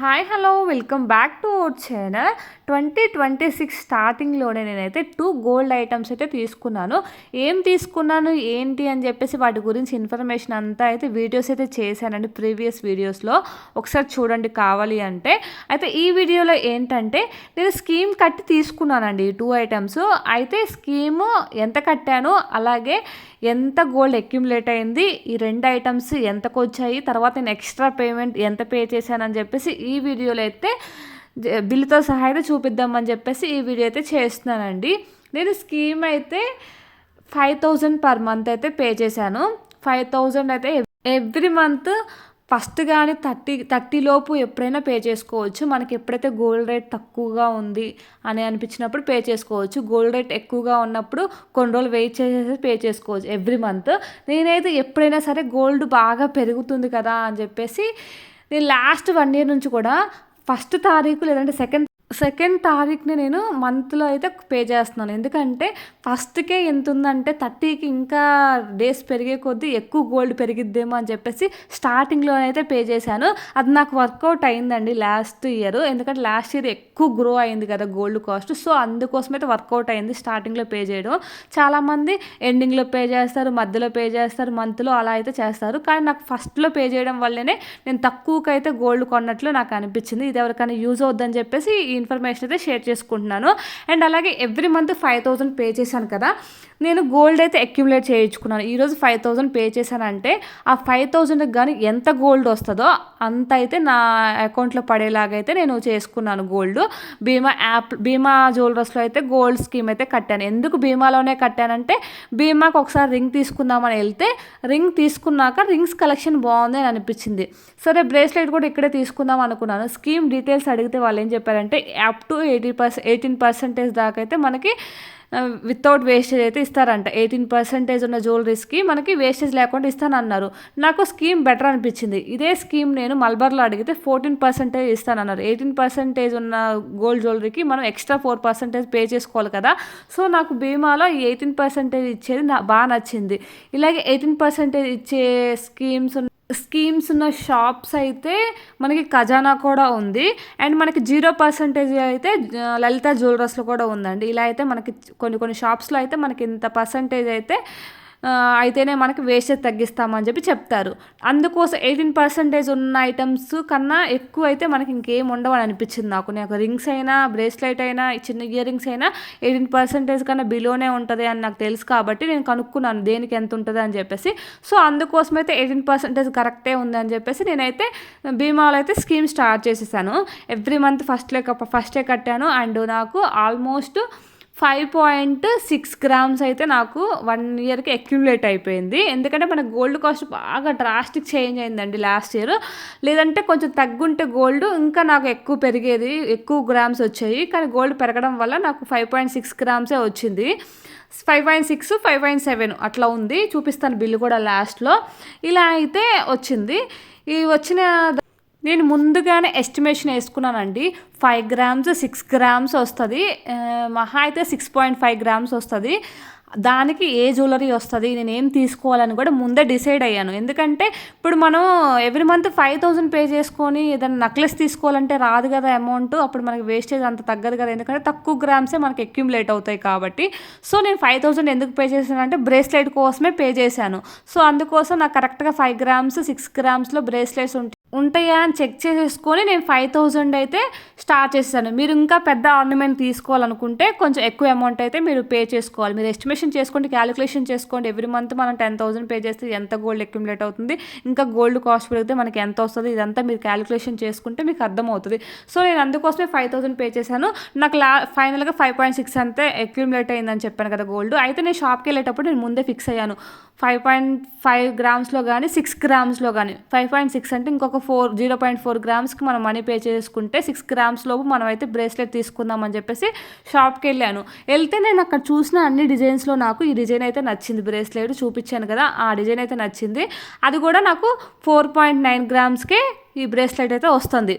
Hi hello welcome back to our channel twenty twenty six స్టార్టింగ్లోనే నేనైతే two gold items అయితే తీసుకున్నాను. ఏం తీసుకున్నాను ఏంటి అని చెప్పేసి వాటి గురించి ఇన్ఫర్మేషన్ అంతా అయితే వీడియోస్ అయితే చేశానండి ప్రీవియస్ వీడియోస్లో ఒకసారి చూడండి కావాలి అంటే. అయితే ఈ వీడియోలో ఏంటంటే నేను స్కీమ్ కట్టి తీసుకున్నానండి ఈ టూ ఐటమ్స్ అయితే స్కీము ఎంత కట్టాను అలాగే ఎంత గోల్డ్ అక్యుములేట్ అయింది ఈ రెండు ఐటమ్స్ ఎంతకు వచ్చాయి తర్వాత నేను ఎక్స్ట్రా పేమెంట్ ఎంత పే చేశానని చెప్పేసి ఈ వీడియోలో అయితే బిల్లుతో సహా అయితే చూపిద్దామని చెప్పేసి ఈ వీడియో అయితే చేస్తున్నానండి. నేను స్కీమ్ అయితే ఫైవ్ థౌజండ్ పర్ మంత్ అయితే పే చేశాను. ఫైవ్ థౌజండ్ అయితే ఎవ్రీ మంత్ ఫస్ట్ కానీ థర్టీ థర్టీ లోపు ఎప్పుడైనా పే చేసుకోవచ్చు. మనకి ఎప్పుడైతే గోల్డ్ రేట్ తక్కువగా ఉంది అని అనిపించినప్పుడు పే చేసుకోవచ్చు. గోల్డ్ రేట్ ఎక్కువగా ఉన్నప్పుడు కొన్ని రోజులు వెయిట్ చేసేసి పే చేసుకోవచ్చు ఎవ్రీ మంత్. నేనైతే ఎప్పుడైనా సరే గోల్డ్ బాగా పెరుగుతుంది కదా అని చెప్పేసి నేను లాస్ట్ వన్ ఇయర్ నుంచి కూడా ఫస్ట్ తారీఖు లేదంటే సెకండ్ సెకండ్ తారీఖుని నేను మంత్లో అయితే పే చేస్తున్నాను. ఎందుకంటే ఫస్ట్కే ఎంత ఉందంటే థర్టీకి ఇంకా డేస్ పెరిగే కొద్దీ ఎక్కువ గోల్డ్ పెరిగిద్దేమో అని చెప్పేసి స్టార్టింగ్లో అయితే పే చేశాను. అది నాకు వర్కౌట్ అయిందండి లాస్ట్ ఇయర్ ఎందుకంటే లాస్ట్ ఇయర్ ఎక్కువ గ్రో అయింది కదా గోల్డ్ కాస్ట్ సో అందుకోసం అయితే వర్కౌట్ అయింది స్టార్టింగ్లో పే చేయడం. చాలామంది ఎండింగ్లో పే చేస్తారు మధ్యలో పే చేస్తారు మంత్లో అలా అయితే చేస్తారు. కానీ నాకు ఫస్ట్లో పే చేయడం వల్లనే నేను తక్కువకైతే గోల్డ్ కొన్నట్లు నాకు అనిపించింది. ఇది ఎవరికైనా యూజ్ అవుద్దని చెప్పేసి ఈ ఇన్ఫర్మేషన్ అయితే షేర్ చేసుకుంటున్నాను. అండ్ అలాగే every month five thousand pay చేశాను కదా నేను గోల్డ్ అయితే అక్యుములేట్ చేయించుకున్నాను. ఈరోజు ఫైవ్ థౌసండ్ పే చేశానంటే ఆ ఫైవ్ థౌజండ్కి కానీ ఎంత గోల్డ్ వస్తుందో అంత అయితే నా అకౌంట్లో పడేలాగైతే నేను చేసుకున్నాను గోల్డ్. బీమా యాప్ బీమా జ్యువెలర్స్లో అయితే గోల్డ్ స్కీమ్ అయితే కట్టాను. ఎందుకు బీమాలోనే కట్టానంటే బీమాకి ఒకసారి రింగ్ తీసుకుందామని వెళ్తే రింగ్ తీసుకున్నాక రింగ్స్ కలెక్షన్ బాగుంది అని అనిపించింది. సరే బ్రేస్లెట్ కూడా ఇక్కడే తీసుకుందాం అనుకున్నాను. స్కీమ్ డీటెయిల్స్ అడిగితే వాళ్ళు ఏం చెప్పారంటే up to eighty percent eighteen percentage దాకా అయితే మనకి uh, వితౌట్ వేస్టేజ్ అయితే ఇస్తారంట. ఎయిటీన్ పర్సెంటేజ్ ఉన్న జ్యువెలరీస్కి మనకి వేస్టేజ్ లేకుండా ఇస్తానన్నారు. నాకు స్కీమ్ బెటర్ అనిపించింది. ఇదే స్కీమ్ నేను మల్బర్లో అడిగితే ఫోర్టీన్ పర్సెంటేజ్ ఇస్తానన్నారు. ఎయిటీన్ పర్సెంటేజ్ ఉన్న గోల్డ్ జ్యువెలరీకి మనం ఎక్స్ట్రా ఫోర్ పర్సెంటేజ్ పే చేసుకోవాలి కదా. సో నాకు బీమాలో ఎయిటీన్ పర్సెంటేజ్ ఇచ్చేది నా బాగా నచ్చింది. ఇలాగే ఎయిటీన్ పర్సెంటేజ్ ఇచ్చే స్కీమ్స్ స్కీమ్స్ ఉన్న షాప్స్ అయితే మనకి ఖజానా కూడా ఉంది. అండ్ మనకి జీరో పర్సంటేజ్ అయితే లలిత జ్యువెలర్స్లో కూడా ఉందండి. ఇలా అయితే మనకి కొన్ని కొన్ని షాప్స్లో అయితే మనకి ఇంత పర్సంటేజ్ అయితే అయితేనే మనకి వేస్టేజ్ తగ్గిస్తామని చెప్పి చెప్తారు. అందుకోసం ఎయిటీన్ పర్సెంటేజ్ ఉన్న ఐటమ్స్ కన్నా ఎక్కువ అయితే మనకి ఇంకేం ఉండవని అనిపించింది నాకు. నాకు రింగ్స్ అయినా బ్రేస్లెట్ అయినా చిన్న ఇయర్ రింగ్స్ అయినా ఎయిటీన్ పర్సెంటేజ్ కన్నా బిలోనే ఉంటుంది అని నాకు తెలుసు కాబట్టి నేను కనుక్కున్నాను దేనికి ఎంత ఉంటుంది అని చెప్పేసి. సో అందుకోసం అయితే ఎయిటీన్ పర్సెంటేజ్ కరెక్టే ఉంది అని చెప్పేసి నేనైతే బీమాలో అయితే స్కీమ్ స్టార్ట్ చేసేసాను. ఎవ్రీ మంత్ ఫస్ట్లే ఫస్టే కట్టాను. అండ్ నాకు almost five point six grams అయితే నాకు వన్ ఇయర్కి అక్యుములేట్ అయిపోయింది. ఎందుకంటే మన గోల్డ్ కాస్ట్ బాగా డ్రాస్టిక్ చేంజ్ అయిందండి లాస్ట్ ఇయర్ లేదంటే కొంచెం తగ్గుంటే గోల్డ్ ఇంకా నాకు ఎక్కువ పెరిగేది ఎక్కువ గ్రామ్స్ వచ్చాయి. కానీ గోల్డ్ పెరగడం వల్ల నాకు ఫైవ్ పాయింట్ సిక్స్ గ్రామ్సే వచ్చింది. Five point six five point seven అట్లా ఉంది. చూపిస్తాను బిల్లు కూడా లాస్ట్లో ఇలా అయితే వచ్చింది. ఈ వచ్చిన నేను ముందుగానే ఎస్టిమేషన్ వేసుకున్నానండి. ఫైవ్ గ్రామ్స్ సిక్స్ గ్రామ్స్ వస్తుంది. మహా అయితే సిక్స్ పాయింట్ ఫైవ్ గ్రామ్స్ వస్తుంది. దానికి ఏ జ్యువెలరీ వస్తుంది నేను ఏం తీసుకోవాలని కూడా ముందే డిసైడ్ అయ్యాను. ఎందుకంటే ఇప్పుడు మనం every month five thousand pay చేసుకొని ఏదైనా నక్లెస్ తీసుకోవాలంటే రాదు కదా అమౌంట్ అప్పుడు మనకి వేస్టేజ్ అంత తగ్గదు కదా. ఎందుకంటే తక్కువ గ్రామ్సే మనకి అక్యుములేట్ అవుతాయి కాబట్టి. సో నేను ఫైవ్ థౌసండ్ ఎందుకు పే చేశాను అంటే బ్రేస్లెట్ కోసమే పే చేశాను. సో అందుకోసం నాకు కరెక్ట్గా ఫైవ్ గ్రామ్స్ సిక్స్ గ్రామ్స్లో బ్రేస్లెట్స్ ఉంటాయి ఉంటాయా అని చెక్ చేసేసుకొని నేను ఫైవ్ థౌజండ్ అయితే స్టార్ట్ చేశాను మీరు ఇంకా పెద్ద ఆర్నమెంట్ తీసుకోవాలనుకుంటే కొంచెం ఎక్కువ అమౌంట్ అయితే మీరు పే చేసుకోవాలి. మీరు ఎస్టిమేషన్ చేసుకోండి క్యాలిక్యులేషన్ చేసుకోండి. ఎవ్రీ మంత్ మనం టెన్ థౌసండ్ పే చేస్తే ఎంత గోల్డ్ అక్యుములేట్ అవుతుంది? ఇంకా గోల్డ్ కాస్ట్ పెరిగితే మనకి ఎంత వస్తుంది? ఇదంతా మీరు క్యాలిక్యులేషన్ చేసుకుంటే మీకు అర్థమవుతుంది. సో నేను అందుకోసమే ఫైవ్ థౌసండ్ పే చేశాను. నాకు లా ఫైనల్గా ఫైవ్ పాయింట్ సిక్స్ అంతే అక్యుములేట్ అయిందని చెప్పాను కదా గోల్డ్. అయితే నేను షాప్కి వెళ్ళేటప్పుడు నేను ముందే ఫిక్స్ అయ్యాను. ఫైవ్ పాయింట్ ఫైవ్ గ్రామ్స్లో కానీ సిక్స్ గ్రామ్స్లో కానీ ఫైవ్ పాయింట్ సిక్స్ అంటే ఇంకొక ఫోర్ జీరో పాయింట్ ఫోర్ గ్రామ్స్కి మనం మనీ పే చేసుకుంటే సిక్స్ గ్రామ్స్ లోపు మనం అయితే బ్రేస్లెట్ తీసుకుందాం అని చెప్పేసి షాప్కి వెళ్ళాను. వెళ్తే నేను అక్కడ చూసిన అన్ని డిజైన్స్లో నాకు ఈ డిజైన్ అయితే నచ్చింది. బ్రేస్లెట్ చూపించాను కదా ఆ డిజైన్ అయితే నచ్చింది. అది కూడా నాకు ఫోర్ పాయింట్ నైన్ గ్రామ్స్కే ఈ బ్రేస్లెట్ అయితే వస్తుంది.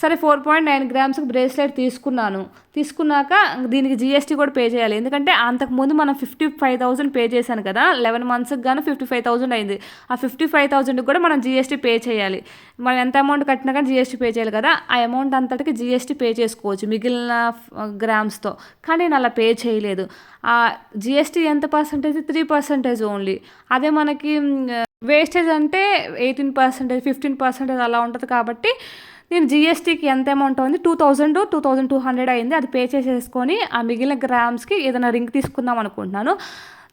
సరే ఫోర్ పాయింట్ నైన్ గ్రామ్స్కి బ్రేస్లెట్ తీసుకున్నాను. తీసుకున్నాక దీనికి జిఎస్టీ కూడా పే చేయాలి. ఎందుకంటే అంతకుముందు మనం ఫిఫ్టీ ఫైవ్ థౌసండ్ పే చేశాను కదా లెవెన్ మంత్స్కి గాను ఫిఫ్టీ ఫైవ్ థౌసండ్ అయింది. ఆ ఫిఫ్టీ ఫైవ్ థౌసండ్కి కూడా మనం జిఎస్టీ పే చేయాలి. మనం ఎంత అమౌంట్ కట్టినా కానీ జిఎస్టీ పే చేయాలి కదా ఆ అమౌంట్ అంతటికి జిఎస్టీ పే చేసుకోవచ్చు మిగిలిన గ్రామ్స్తో. కానీ నేను అలా పే చేయలేదు. ఆ జిఎస్టీ ఎంత పర్సంటేజ్? Three percentage only. అదే మనకి వేస్టేజ్ అంటే ఎయిటీన్ పర్సెంటేజ్ ఫిఫ్టీన్ పర్సెంటేజ్ అలా ఉంటుంది కాబట్టి నేను జిఎస్టీకి ఎంత అమౌంట్ ఉంది two thousand two thousand two hundred అయింది. అది పే చేసేసుకొని ఆ మిగిలిన గ్రామ్స్కి ఏదైనా రింగ్ తీసుకుందాం అనుకుంటున్నాను.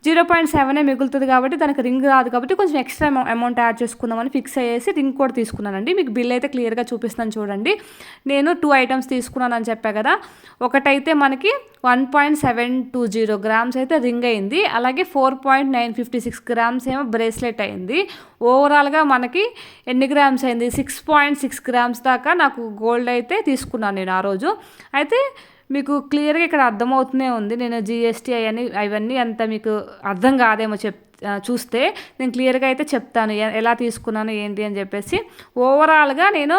జీరో పాయింట్ సెవెనే మిగులుతుంది కాబట్టి దానికి రింగ్ రాదు కాబట్టి కొంచెం ఎక్స్ట్రా అమౌంట్ యాడ్ చేసుకుందామని ఫిక్స్ అయ్యేసి రింగ్ కూడా తీసుకున్నానండి. మీకు బిల్ అయితే క్లియర్గా చూపిస్తాను చూడండి. నేను టూ ఐటమ్స్ తీసుకున్నానని చెప్పా కదా. ఒకటైతే మనకి one point seven two zero grams అయితే రింగ్ అయింది. అలాగే four point nine fifty six grams ఏమో బ్రేస్లెట్ అయింది. ఓవరాల్గా మనకి ఎన్ని గ్రామ్స్ అయింది? సిక్స్ పాయింట్ సిక్స్ గ్రామ్స్ దాకా నాకు గోల్డ్ అయితే తీసుకున్నాను నేను ఆ రోజు. అయితే మీకు క్లియర్గా ఇక్కడ అర్థమవుతూనే ఉంది. నేను జిఎస్టీ అవన్నీ అవన్నీ అంత మీకు అర్థం కాదేమో చెప్ చూస్తే నేను క్లియర్గా అయితే చెప్తాను. ఎలా తీసుకున్నాను ఏంటి అని చెప్పేసి. ఓవరాల్గా నేను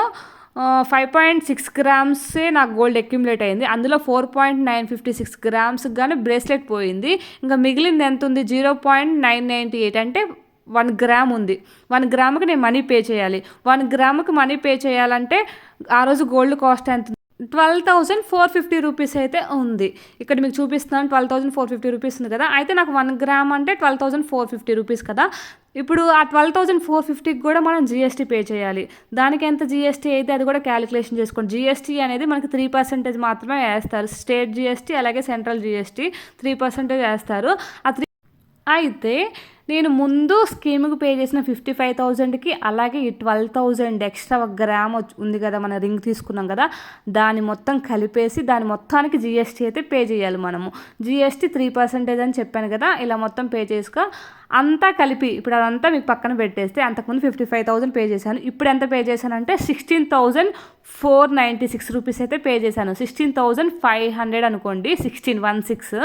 ఫైవ్ పాయింట్ సిక్స్ గ్రామ్సే నాకు గోల్డ్ అక్యుములేట్ అయింది. అందులో four point nine fifty six grams కానీ బ్రేస్లెట్ పోయింది. ఇంకా మిగిలింది ఎంత ఉంది? Zero point nine ninety eight అంటే వన్ గ్రామ్ ఉంది. వన్ గ్రామ్కి నేను మనీ పే చేయాలి. వన్ గ్రామ్కి మనీ పే చేయాలంటే ఆ రోజు గోల్డ్ కాస్ట్ ఎంత twelve thousand four fifty rupees అయితే ఉంది. ఇక్కడ మీకు చూపిస్తున్నాను twelve thousand four fifty rupees ఉంది కదా? అయితే నాకు వన్ గ్రామ్ అంటే twelve thousand four fifty rupees కదా? ఇప్పుడు ఆ ట్వెల్వ్ థౌసండ్ ఫోర్ ఫిఫ్టీకి కూడా మనం జిఎస్టీ పే చేయాలి. దానికి ఎంత జిఎస్టీ అయితే అది కూడా క్యాలిక్యులేషన్ చేసుకోండి. జిఎస్టీ అనేది మనకి త్రీ పర్సెంటేజ్ మాత్రమే వేస్తారు. స్టేట్ జిఎస్టీ అలాగే సెంట్రల్ జిఎస్టీ త్రీ పర్సెంటేజ్ వేస్తారు. ఆ త్రీ అయితే నేను ముందు స్కీమ్కి పే చేసిన ఫిఫ్టీ ఫైవ్ థౌజండ్కి అలాగే ఈ ట్వెల్వ్ థౌజండ్ ఎక్స్ట్రా ఒక గ్రామ్ ఉంది కదా మన రింగ్ తీసుకున్నాం కదా దాన్ని మొత్తం కలిపేసి దాని మొత్తానికి జిఎస్టీ అయితే పే చేయాలి మనము. జిఎస్టీ త్రీ పర్సెంటేజ్ అని చెప్పాను కదా ఇలా మొత్తం పే చేసుక అంతా కలిపి ఇప్పుడు అదంతా మీకు పక్కన పెట్టేస్తే అంతకుముందు ఫిఫ్టీ ఫైవ్ థౌసండ్ పే చేశాను ఇప్పుడు ఎంత పే చేశానంటే sixteen thousand four ninety six rupees అయితే పే చేశాను. సిక్స్టీన్ థౌజండ్ ఫైవ్ హండ్రెడ్ అనుకోండి సిక్స్టీన్ వన్ సిక్స్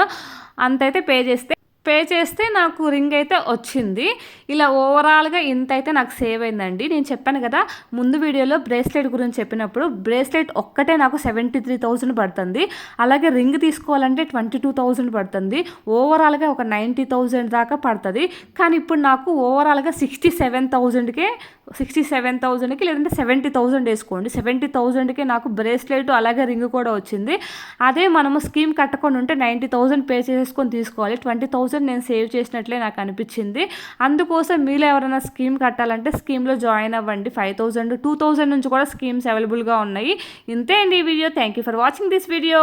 అంతైతే పే చేస్తే పే చేస్తే నాకు రింగ్ అయితే వచ్చింది. ఇలా ఓవరాల్గా ఇంత అయితే నాకు సేవ్ అయిందండి. నేను చెప్పాను కదా ముందు వీడియోలో బ్రేస్లెట్ గురించి చెప్పినప్పుడు బ్రేస్లెట్ ఒక్కటే నాకు సెవెంటీ త్రీ థౌజండ్ పడుతుంది. అలాగే రింగ్ తీసుకోవాలంటే ట్వంటీ టూ థౌజండ్ పడుతుంది. ఓవరాల్గా ఒక నైంటీ థౌజండ్ దాకా పడుతుంది. కానీ ఇప్పుడు నాకు ఓవరాల్గా సిక్స్టీ సెవెన్ థౌజండ్కే సిక్స్టీ సెవెన్ థౌజండ్కి లేదంటే సెవెంటీ థౌజండ్ వేసుకోండి. సెవెంటీ థౌజండ్కి నాకు బ్రేస్లెట్ అలాగే రింగ్ కూడా వచ్చింది. అదే మనము స్కీమ్ కట్టకుండా ఉంటే నైంటీ థౌజండ్ పే చేసుకొని తీసుకోవాలి. ట్వంటీ థౌజండ్ నేను సేవ్ చేసినట్లే నాకు అనిపించింది. అందుకోసం మీరు ఎవరైనా స్కీమ్ కట్టాలంటే స్కీమ్లో జాయిన్ అవ్వండి. ఫైవ్ థౌజండ్ టూ థౌజండ్ నుంచి కూడా స్కీమ్స్ అవైలబుల్గా ఉన్నాయి. ఇంతే అండి ఈ video thank you for watching this video